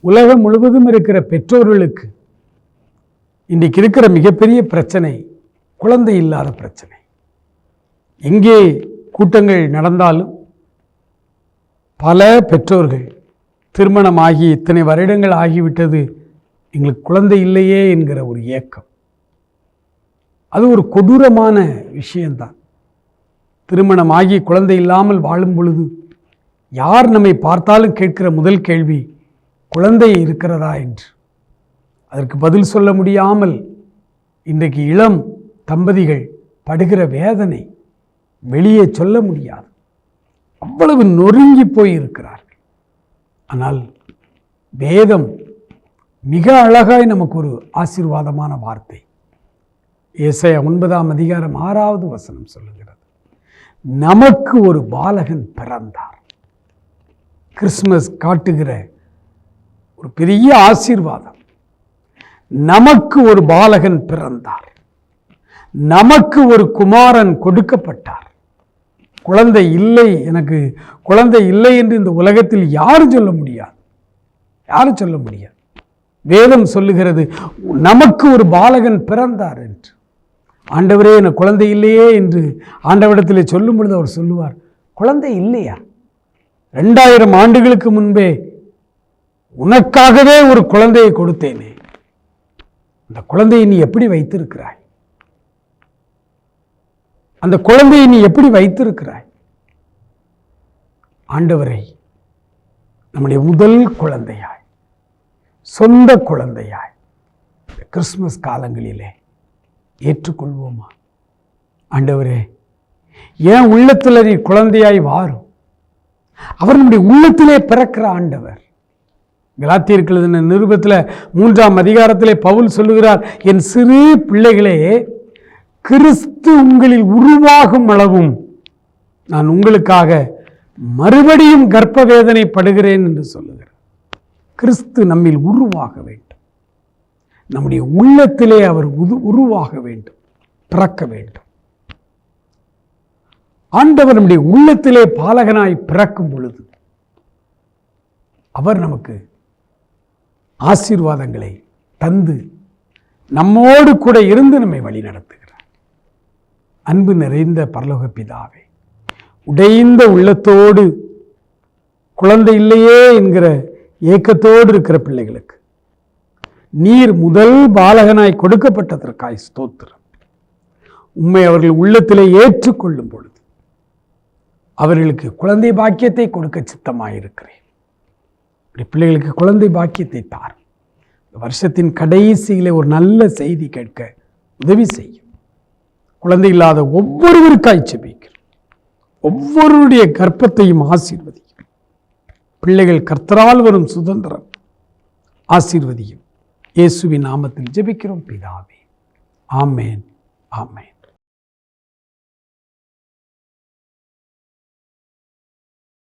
உலகம் முழுவதும் இருக்கிற பெற்றோர்களுக்கு இன்றைக்கு இருக்கிற மிகப்பெரிய பிரச்சனை குழந்தை இல்லாத பிரச்சனை. எங்கே கூட்டங்கள் நடந்தாலும் பல பெற்றோர்கள் திருமணமாகி இத்தனை வருடங்கள் ஆகிவிட்டது எங்களுக்கு குழந்தை இல்லையே என்கிற ஒரு ஏக்கம். அது ஒரு கொடூரமான விஷயந்தான் திருமணமாகி குழந்தை இல்லாமல் வாழும் பொழுது யார் நம்மை பார்த்தாலும் கேட்கிற முதல் கேள்வி குழந்தை இருக்கிறதா என்று. அதற்கு பதில் சொல்ல முடியாமல் இன்றைக்கு இளம் தம்பதிகள் படுகிற வேதனை வெளியே சொல்ல முடியாது. அவ்வளவு நொறுங்கி போயிருக்கிறார் ஆனால் வேதம் மிக அழகாய் நமக்கு ஒரு ஆசீர்வாதமான வார்த்தை. இசைய ஒன்பதாம் அதிகாரம் ஆறாவது வசனம் சொல்லுகிறது. நமக்கு ஒரு பாலகன் பிறந்தார். கிறிஸ்மஸ் காட்டுகிற ஒரு பெரிய ஆசீர்வாதம். நமக்கு ஒரு பாலகன் பிறந்தார். நமக்கு ஒரு குமாரன் கொடுக்கப்பட்டார். குழந்தை இல்லை எனக்கு குழந்தை இல்லை என்று இந்த உலகத்தில் யாரும் சொல்ல முடியாது. யாரும் சொல்ல முடியாது. வேதம் சொல்லுகிறது நமக்கு ஒரு பாலகன் பிறந்தார் என்று. ஆண்டவரே எனக்கு குழந்தை இல்லையே என்று ஆண்டவரிடத்தில் சொல்லும் பொழுது அவர் சொல்லுவார் குழந்தை இல்லையா? ரெண்டாயிரம் ஆண்டுகளுக்கு முன்பே உனக்காகவே ஒரு குழந்தையை கொடுத்தேனே. அந்த குழந்தையை நீ எப்படி வைத்திருக்கிறாய்? அந்த குழந்தையை நீ எப்படி வைத்திருக்கிறாய்? ஆண்டவரை நம்முடைய முதல் குழந்தையாய் சொந்த குழந்தையாய் இந்த கிறிஸ்மஸ் காலங்களிலே ஏற்றுக்கொள்வோமா? ஆண்டவரே ஏன் உள்ளத்தில் நீ குழந்தையாய் வாரும் அவர் நம்முடைய உள்ளத்திலே பிறக்கிற ஆண்டவர். கலாத்தியர்கள் நிருபத்தில் மூன்றாம் அதிகாரத்திலே பவுல் சொல்லுகிறார் என் சிறு பிள்ளைகளே கிறிஸ்து உங்களில் உருவாகும் அளவும் நான் உங்களுக்காக மறுபடியும் கர்ப்ப வேதனைப்படுகிறேன் என்று சொல்லுகிறார். கிறிஸ்து நம்மில் உருவாக வேண்டும். நம்முடைய உள்ளத்திலே அவர் உது உருவாக வேண்டும். பிறக்க வேண்டும். ஆண்டவர் நம்முடைய உள்ளத்திலே பாலகனாய் பிறக்கும் பொழுது அவர் நமக்கு ஆசீர்வாதங்களை தந்து நம்மோடு கூட இருந்து நம்மை வழி நடத்துகிறார் அன்பு நிறைந்த பரலோக பிதாவே உடைந்த உள்ளத்தோடு குழந்தை இல்லையே என்கிற ஏக்கத்தோடு இருக்கிற பிள்ளைகளுக்கு நீர் முதல் பாலகனாய் கொடுக்கப்பட்டதற்காய் ஸ்தோத்திரம். உண்மை அவர்கள் உள்ளத்திலே ஏற்றுக்கொள்ளும் பொழுது அவர்களுக்கு குழந்தை பாக்கியத்தை கொடுக்க சித்தமாயிருக்கிறேன். இப்படி பிள்ளைகளுக்கு குழந்தை பாக்கியத்தை தார் வருஷத்தின் கடைசியிலே ஒரு நல்ல செய்தி கேட்க உதவி செய்யும். குழந்தை இல்லாத ஒவ்வொருவருக்காய் செபிக்கிறோம் ஒவ்வொருடைய கர்ப்பத்தையும் ஆசீர்வதியும். பிள்ளைகள் கர்த்தரால் வரும் சுதந்திரம் ஆசீர்வதியும். இயேசுவின் நாமத்தில் ஜெபிக்கிறோம் பிதாவே. ஆமேன் ஆமேன்.